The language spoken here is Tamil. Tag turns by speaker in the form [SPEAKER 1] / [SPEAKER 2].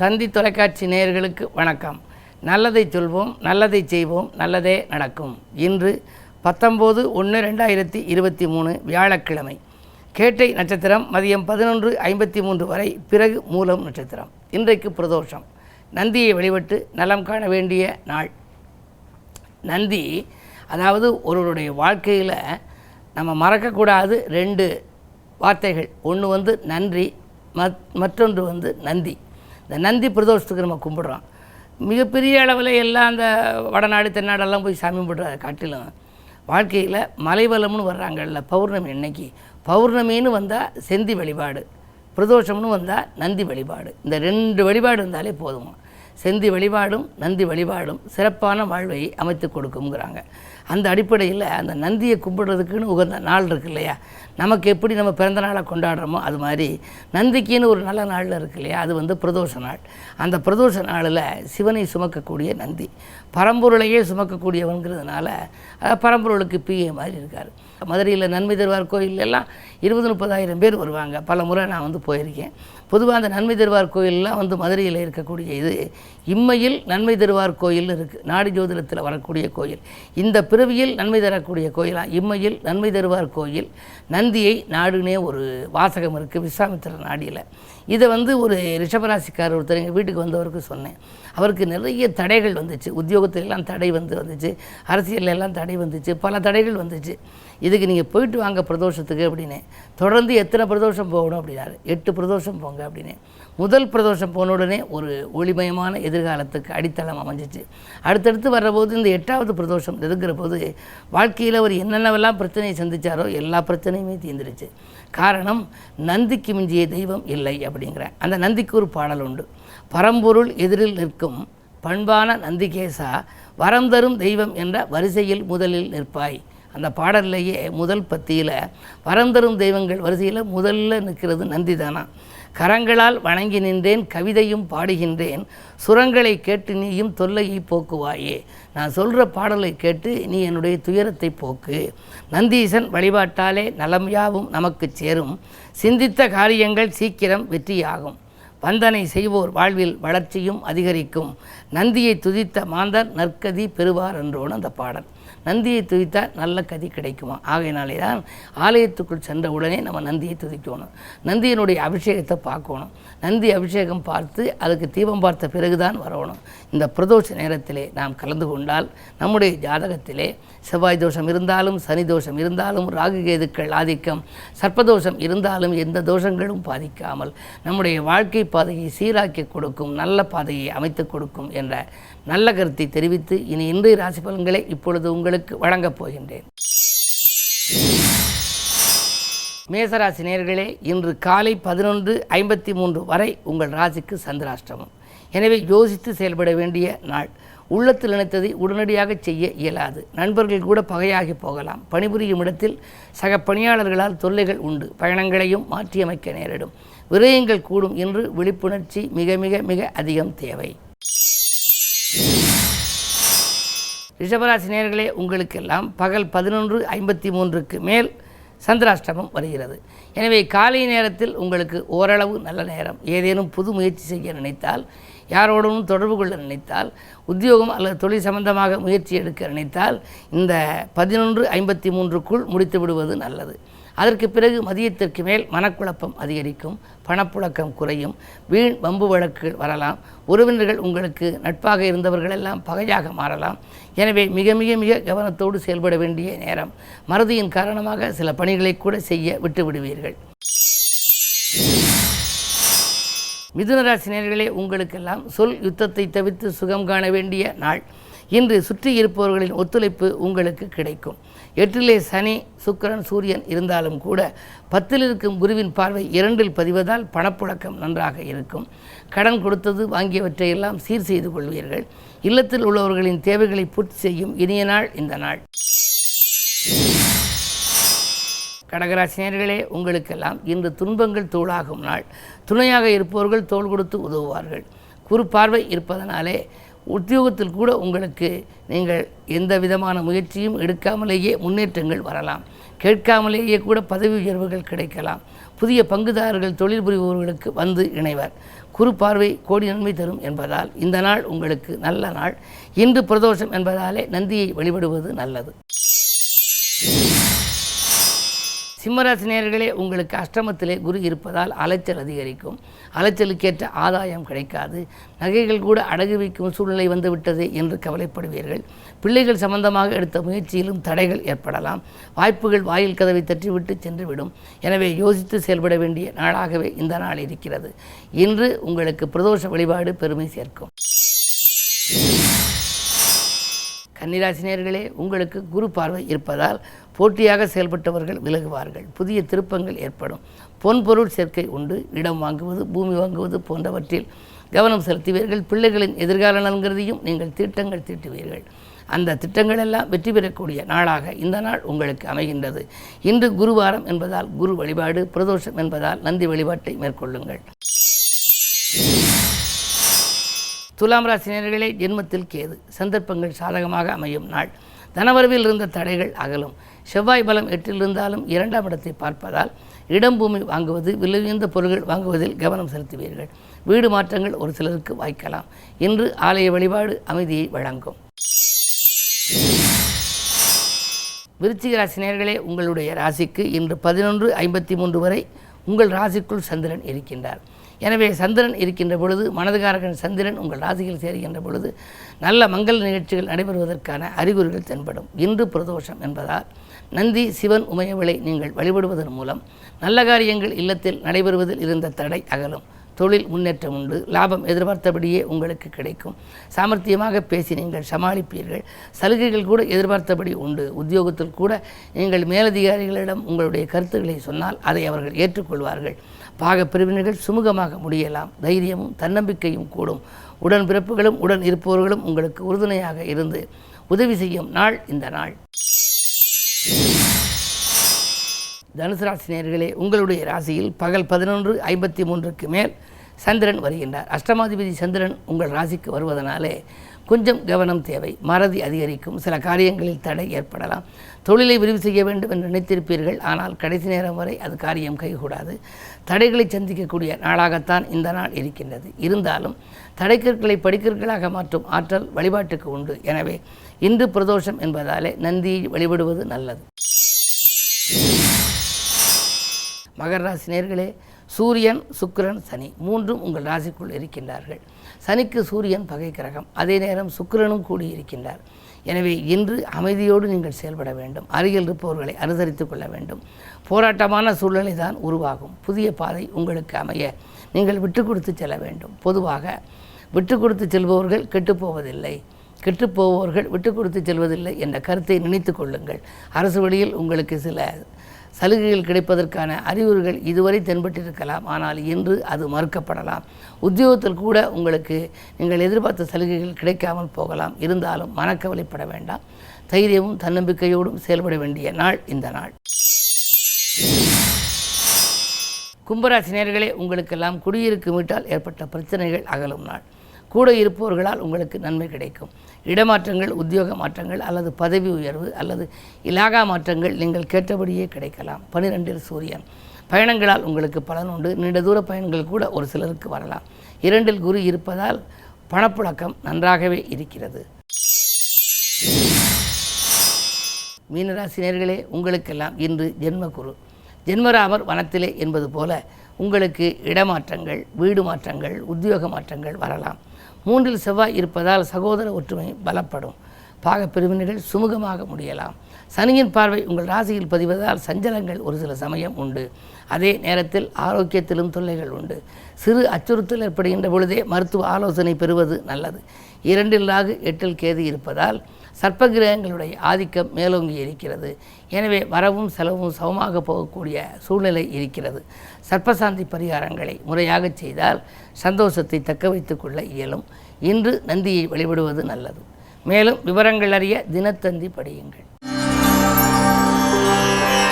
[SPEAKER 1] தந்தி தொலைக்காட்சி நேயர்களுக்கு வணக்கம். நல்லதை சொல்வோம் நல்லதை செய்வோம் நல்லதே நடக்கும். இன்று பத்தொம்போது ஒன்று ரெண்டாயிரத்தி இருபத்தி மூணு வியாழக்கிழமை. கேட்டை நட்சத்திரம் மதியம் பதினொன்று ஐம்பத்தி மூன்று வரை பிறகு மூலம் நட்சத்திரம். இன்றைக்கு பிரதோஷம். நந்தியை வழிபட்டு நலம் காண வேண்டிய நாள். நந்தி அதாவது ஒருவருடைய வாழ்க்கையில் நம்ம மறக்கக்கூடாது ரெண்டு வார்த்தைகள். ஒன்று வந்து நன்றி மத் மற்றொன்று வந்து நந்தி. இந்த நந்தி பிரதோஷத்துக்கு நம்ம கும்பிட்றோம். மிகப்பெரிய அளவில் எல்லாம் அந்த வடநாடு தென்னாடெல்லாம் போய் சாமி கும்பிட்ற காட்டிலும் வாழ்க்கையில் மலைவலம்னு வர்றாங்கல்ல பௌர்ணமி அன்னைக்கு. பௌர்ணமின்னு வந்தால் செந்தி வழிபாடு பிரதோஷம்னு வந்தால் நந்தி வழிபாடு. இந்த ரெண்டு வழிபாடு இருந்தாலே போதுமா. செந்தி வழிபாடும் நந்தி வழிபாடும் சிறப்பான வாழ்வை அமைத்து கொடுக்குங்கிறாங்க அந்த அடிப்படையில் அந்த நந்தியை கும்பிடுறதுக்குன்னு உகந்த நாள் இருக்கு இல்லையா? நமக்கு எப்படி நம்ம பிறந்த நாளை கொண்டாடுறோமோ அது மாதிரி நந்திக்குன்னு ஒரு நல்ல நாளில் இருக்கு இல்லையா? அது வந்து பிரதோஷ நாள். அந்த பிரதோஷ நாளில் சிவனை சுமக்கக்கூடிய நந்தி. பரம்பொருளையே சுமக்கக்கூடியவங்கிறதுனால அஹ், பரம்பொருளுக்கு பிஏ மாதிரி இருக்கார். மதுரையில் நன்மை தருவார் கோயில் எல்லாம் இருபது முப்பதாயிரம் பேர் வருவாங்க. பல முறை நான் வந்து போயிருக்கேன். பொதுவாக அந்த நன்மை தருவார் கோயிலெலாம் வந்து மதுரையில் இருக்கக்கூடிய இது இம்மையில் நன்மை தருவார் கோயில் இருக்குது நாடி ஜோதிடத்தில் வரக்கூடிய கோயில். இந்த பிறவியில் நன்மை தரக்கூடிய கோயிலாக இம்மையில் நன்மை தருவார் கோயில். நந்தியை நாடுனே ஒரு வாசகம் இருக்குது விஸ்வாமித்திர நாடியில். இதை வந்து ஒரு ரிஷபராசிக்கார் ஒருத்தர் எங்கள் வீட்டுக்கு வந்தவருக்கு சொன்னேன். அவருக்கு நிறைய தடைகள் வந்துச்சு. உத்தியோகத்துல எல்லாம் தடை வந்து வந்துச்சு. அரசியல்லாம் எல்லாம் தடை வந்துச்சு. பல தடைகள் வந்துச்சு. இதுக்கு நீங்கள் போயிட்டு வாங்க பிரதோஷத்துக்கு அப்படின்னு. தொடர்ந்து எத்தனை பிரதோஷம் போகணும் அப்படின்னாரு. எட்டு பிரதோஷம் போங்க அப்படின்னு. முதல் பிரதோஷம் போன உடனே ஒரு ஒளிமயமான எதிர்காலத்துக்கு அடித்தளம் அமைஞ்சிச்சு. அடுத்தடுத்து வர்றபோது இந்த எட்டாவது பிரதோஷம் நெருங்குற போது வாழ்க்கையில் அவர் என்னென்னவெல்லாம் பிரச்சனையை சந்திச்சாரோ எல்லா பிரச்சனையுமே தீர்ந்துருச்சு. காரணம் நந்திக்கு மிஞ்சிய தெய்வம் இல்லை அப்படிங்கிற அந்த நந்திக்கு ஒரு பாடல் உண்டு. பரம்பொருள் எதிரில் நிற்கும் பண்பான நந்திகேசா வரம் தரும் தெய்வம் என்ற வரிசையில் முதலில் நிற்பாய். அந்த பாடல்லையே முதல் பத்தியில் பரந்தரும் தெய்வங்கள் வரிசையில் முதல்ல நிற்கிறது நந்தி தானா கரங்களால் வணங்கி நின்றேன் கவிதையும் பாடுகின்றேன் சுரங்களை கேட்டு நீயும் தொல்லையை போக்குவாயே. நான் சொல்கிற பாடலை கேட்டு நீ என்னுடைய துயரத்தை போக்கு. நந்தீசன் வழிபாட்டாலே நலம் யாவும் நமக்கு சேரும். சிந்தித்த காரியங்கள் சீக்கிரம் வெற்றியாகும். வந்தனை செய்வோர் வாழ்வில் வளர்ச்சியும் அதிகரிக்கும். நந்தியை துதித்த மாந்தர் நற்கதி பெறுவார் என்றோன்னு அந்த பாடல். நந்தியை துதித்தால் நல்ல கதி கிடைக்குமா? ஆகையினாலே தான் ஆலயத்துக்குள் சென்ற உடனே நம்ம நந்தியை துதிக்கணும். நந்தியினுடைய அபிஷேகத்தை பார்க்கணும். நந்தி அபிஷேகம் பார்த்து அதுக்கு தீபம் பார்த்த பிறகுதான் வரணும். இந்த பிரதோஷ நேரத்திலே நாம் கலந்து கொண்டால் நம்முடைய ஜாதகத்திலே செவ்வாய் தோஷம் இருந்தாலும் சனி தோஷம் இருந்தாலும் ராகு கேதுக்கள் ஆதிக்கம் சர்ப்பதோஷம் இருந்தாலும் எந்த தோஷங்களும் பாதிக்காமல் நம்முடைய வாழ்க்கை பாதையை சீராக்கி கொடுக்கும் நல்ல பாதையை அமைத்து கொடுக்கும் என்ற நல்ல கருத்தை தெரிவித்து இனி இன்றைய ராசி பலன்களை இப்பொழுது உங்களுக்கு வழங்கப் போகின்றேன். மேசராசி நேர்களே இன்று காலை பதினொன்று ஐம்பத்தி மூன்று வரை உங்கள் ராசிக்கு சந்திராஷ்டமம். எனவே யோசித்து செயல்பட வேண்டிய நாள். உள்ளத்தில் நினைத்ததை உடனடியாக செய்ய இயலாது. நண்பர்கள் கூட பகையாகி போகலாம். பணிபுரியும் இடத்தில் சக பணியாளர்களால் தொல்லைகள் உண்டு. பயணங்களையும் மாற்றியமைக்க நேரிடும். விரயங்கள் கூடும் என்று விழிப்புணர்ச்சி மிக மிக மிக அதிகம் தேவை. ரிஷபராசி நேர்களே உங்களுக்கெல்லாம் பகல் பதினொன்று ஐம்பத்தி மூன்றுக்கு மேல் சந்திராஷ்டமம் வருகிறது. எனவே காலை நேரத்தில் உங்களுக்கு ஓரளவு நல்ல நேரம். ஏதேனும் புது முயற்சி செய்ய நினைத்தால் யாரோடனும் தொடர்பு கொள்ள நினைத்தால் உத்தியோகம் அல்லது தொழில் சம்பந்தமாக முயற்சி எடுக்க நினைத்தால் இந்த பதினொன்று ஐம்பத்தி மூன்றுக்குள் முடித்து விடுவது நல்லது. அதற்கு பிறகு மதியத்திற்கு மேல் மனக்குழப்பம் அதிகரிக்கும் பணப்புழக்கம் குறையும் வீண் வம்பு வழக்குகள் வரலாம் உறவினர்கள் உங்களுக்கு நட்பாக இருந்தவர்களெல்லாம் பகையாக மாறலாம். எனவே மிக மிக மிக கவனத்தோடு செயல்பட வேண்டிய நேரம். மறதியின் காரணமாக சில பணிகளை கூட செய்ய விட்டுவிடுவீர்கள் மிதுனராசினியர்களே உங்களுக்கெல்லாம் சொல் யுத்தத்தை தவிர்த்து சுகம் காண வேண்டிய நாள். இன்று சுற்றி இருப்பவர்களின் ஒத்துழைப்பு உங்களுக்கு கிடைக்கும். எட்டிலே சனி சுக்கிரன் சூரியன் இருந்தாலும் கூட பத்தில் இருக்கும் குருவின் பார்வை இரண்டில் பதிவதால் பணப்புழக்கம் நன்றாக இருக்கும். கடன் கொடுத்தது வாங்கியவற்றை எல்லாம் சீர் செய்து கொள்வீர்கள். இல்லத்தில் உள்ளவர்களின் தேவைகளை பூர்த்தி செய்யும் இனிய நாள் இந்த நாள். கடகராசினியர்களே உங்களுக்கெல்லாம் இன்று துன்பங்கள் தோளாகும் நாள். துணையாக இருப்பவர்கள் தோள் கொடுத்து உதவுவார்கள். குறு பார்வை இருப்பதனாலே உத்தியோகத்தில் கூட உங்களுக்கு நீங்கள் எந்த விதமான முயற்சியும் எடுக்காமலேயே முன்னேற்றங்கள் வரலாம். கேட்காமலேயே கூட பதவி உயர்வுகள் கிடைக்கலாம். புதிய பங்குதாரர்கள் தொழில் புரிபவர்களுக்கு வந்து இணைவர். குறு பார்வை கோடி நன்மை தரும் என்பதால் இந்த நாள் உங்களுக்கு நல்ல நாள். இன்று பிரதோஷம் என்பதாலே நந்தியை வழிபடுவது நல்லது. சிம்மராசினியர்களே உங்களுக்கு அஷ்டமத்திலே குரு இருப்பதால் அலைச்சல் அதிகரிக்கும். அலைச்சலுக்கேற்ற ஆதாயம் கிடைக்காது. நகைகள் கூட அடகு வைக்கும் சூழ்நிலை வந்துவிட்டது என்று கவலைப்படுவீர்கள். பிள்ளைகள் சம்பந்தமாக எடுத்த முயற்சியிலும் தடைகள் ஏற்படலாம். வாய்ப்புகள் வாயில் கதவை தட்டிவிட்டு சென்றுவிடும். எனவே யோசித்து செயல்பட வேண்டிய நாளாகவே இந்த நாள் இருக்கிறது. இன்று உங்களுக்கு பிரதோஷ வழிபாடு பெருமை சேர்க்கும். கன்னிராசினியர்களே உங்களுக்கு குரு பார்வை இருப்பதால் போட்டியாக செயல்பட்டவர்கள் விலகுவார்கள். புதிய திருப்பங்கள் ஏற்படும். பொன்பொருள் சேர்க்கை உண்டு. இடம் வாங்குவது பூமி வாங்குவது போன்றவற்றில் கவனம் செலுத்துவீர்கள். பிள்ளைகளின் எதிர்கால நலன்கிறதையும் நீங்கள் திட்டங்கள் தீட்டுவீர்கள். அந்த திட்டங்கள் எல்லாம் வெற்றி பெறக்கூடிய நாளாக இந்த நாள் உங்களுக்கு அமைகின்றது. இன்று குருவாரம் என்பதால் குரு வழிபாடு பிரதோஷம் என்பதால் நந்தி வழிபாட்டை மேற்கொள்ளுங்கள். துலாம் ராசினியர்களே ஜென்மத்தில் கேது. சந்தர்ப்பங்கள் சாதகமாக அமையும் நாள். தனவரவில் இருந்த தடைகள் அகலும். செவ்வாய் பலம் எட்டில் இருந்தாலும் இரண்டாம் இடத்தை பார்ப்பதால் இடம் பூமி வாங்குவது விலையுயர்ந்த பொருட்கள் வாங்குவதில் கவனம் செலுத்துவீர்கள். வீடு மாற்றங்கள் ஒரு சிலருக்கு வாய்க்கலாம். இன்று ஆலய வழிபாடு அமைதியை வழங்கும். விருச்சிக ராசி உங்களுடைய ராசிக்கு இன்று பதினொன்று ஐம்பத்தி மூன்று வரை உங்கள் ராசிக்குள் சந்திரன் இருக்கின்றார். எனவே சந்திரன் இருக்கின்ற பொழுது மனதுகாரகன் சந்திரன் உங்கள் ராசியில் சேருகின்ற பொழுது நல்ல மங்கள நிகழ்ச்சிகள் நடைபெறுவதற்கான அறிகுறிகள் தென்படும். இன்று பிரதோஷம் என்பதால் நந்தி சிவன் உமையவளை நீங்கள் வழிபடுவதன் மூலம் நல்ல காரியங்கள் இல்லத்தில் நடைபெறுவதில் இருந்த தடை அகலும். தொழில் முன்னேற்றம் உண்டு. லாபம் எதிர்பார்த்தபடியே உங்களுக்கு கிடைக்கும். சாமர்த்தியமாக பேசி நீங்கள் சமாளிப்பீர்கள். சலுகைகள் கூட எதிர்பார்த்தபடி உண்டு. உத்தியோகத்தில் கூட நீங்கள் மேலதிகாரிகளிடம் உங்களுடைய கருத்துக்களை சொன்னால் அதை அவர்கள் ஏற்றுக்கொள்வார்கள். பாக பிரிவினர்கள் சுமூகமாக முடியலாம். தைரியமும் தன்னம்பிக்கையும் கூடும். உடன் பிறப்புகளும் உடன் இருப்பவர்களும் உங்களுக்கு உறுதுணையாக இருந்து உதவி செய்யும் நாள் இந்த நாள். தனுசு ராசினியர்களே உங்களுடைய ராசியில் பகல் பதினொன்று ஐம்பத்தி மூன்றுக்கு மேல் சந்திரன் வருகின்றார். அஷ்டமாதிபதி சந்திரன் உங்கள் ராசிக்கு வருவதனாலே கொஞ்சம் கவனம் தேவை. மறதி அதிகரிக்கும். சில காரியங்களில் தடை ஏற்படலாம். தொழிலை விரிவு செய்ய வேண்டும் என்று நினைத்திருப்பீர்கள். ஆனால் கடைசி நேரம் வரை அது காரியம் கைகூடாது. தடைகளை சந்திக்கக்கூடிய நாளாகத்தான் இந்த நாள் இருக்கின்றது. இருந்தாலும் தடைக்கற்களை படிக்கற்களாக மாற்றும் ஆற்றல் வழிபாட்டுக்கு உண்டு. எனவே இன்று பிரதோஷம் என்பதாலே நந்தியை வழிபடுவது நல்லது. மகர ராசி நேர்களே சூரியன் சுக்கிரன் சனி மூன்றும் உங்கள் ராசிக்குள் இருக்கின்றார்கள். சனிக்கு சூரியன் பகை கிரகம். அதே நேரம் சுக்கிரனும் கூடியிருக்கின்றார் எனவே இன்று அமைதியோடு நீங்கள் செயல்பட வேண்டும். அருகில் இருப்பவர்களை அனுசரித்து கொள்ள வேண்டும். போராட்டமான சூழ்நிலை தான் உருவாகும். புதிய பாதை உங்களுக்கு அமைய நீங்கள் விட்டு கொடுத்து செல்ல வேண்டும். பொதுவாக விட்டு கொடுத்து செல்பவர்கள் கெட்டுப்போவதில்லை கெட்டுப்போபவர்கள் விட்டு கொடுத்து செல்வதில்லை என்ற கருத்தை நினைத்து கொள்ளுங்கள். அரசு வழியில் உங்களுக்கு சில சலுகைகள் கிடைப்பதற்கான அறிகுறிகள் இதுவரை தென்பட்டிருக்கலாம். ஆனால் இன்று அது மறுக்கப்படலாம். உத்தியோகத்தில் கூட உங்களுக்கு நீங்கள் எதிர்பார்த்த சலுகைகள் கிடைக்காமல் போகலாம். இருந்தாலும் மனக்கவலைப்பட வேண்டாம். தைரியமும் தன்னம்பிக்கையோடும் செயல்பட வேண்டிய நாள் இந்த நாள். கும்பராசி நேர்களே உங்களுக்கெல்லாம் குடியிருக்கும் வீட்டால் ஏற்பட்ட பிரச்சனைகள் அகலும் நாள். கூட இருப்பவர்களால் உங்களுக்கு நன்மை கிடைக்கும். இடமாற்றங்கள் உத்தியோக மாற்றங்கள் அல்லது பதவி உயர்வு அல்லது இலாகா மாற்றங்கள் நீங்கள் கேட்டபடியே கிடைக்கலாம். பனிரெண்டில் சூரியன். பயணங்களால் உங்களுக்கு பலன் உண்டு. நீண்ட தூர பயணங்கள் கூட ஒரு சிலருக்கு வரலாம். இரண்டில் குரு இருப்பதால் பணப்புழக்கம் நன்றாகவே இருக்கிறது. மீனராசினியர்களே உங்களுக்கெல்லாம் இன்று ஜென்மகுரு. ஜென்மராமர் வனத்திலே என்பது போல உங்களுக்கு இடமாற்றங்கள் வீடு மாற்றங்கள் உத்தியோக மாற்றங்கள் வரலாம். மூன்றில் செவ்வாய் இருப்பதால் சகோதர ஒற்றுமை பலப்படும். பாக பிரிவினைகள் சுமூகமாக முடியலாம். சனியின் பார்வை உங்கள் ராசியில் பதிவதால் சஞ்சலங்கள் ஒரு சில சமயம் உண்டு. அதே நேரத்தில் ஆரோக்கியத்திலும் தொல்லைகள் உண்டு. சிறு அச்சுறுத்தல் ஏற்படுகின்ற பொழுதே மருத்துவ ஆலோசனை பெறுவது நல்லது. இரண்டில் ராகு எட்டில் கேது இருப்பதால் சர்ப்பகிரகங்களுடைய ஆதிக்கம் மேலோங்கி இருக்கிறது. எனவே வரவும் செலவும் சமமாக போகக்கூடிய சூழ்நிலை இருக்கிறது. சர்ப்பசாந்தி பரிகாரங்களை முறையாக செய்தால் சந்தோஷத்தை தக்க வைத்துக் கொள்ள இயலும். இன்று நந்தியை வழிபடுவது நல்லது. மேலும் விவரங்கள் அறிய தினத்தந்தி படியுங்கள்.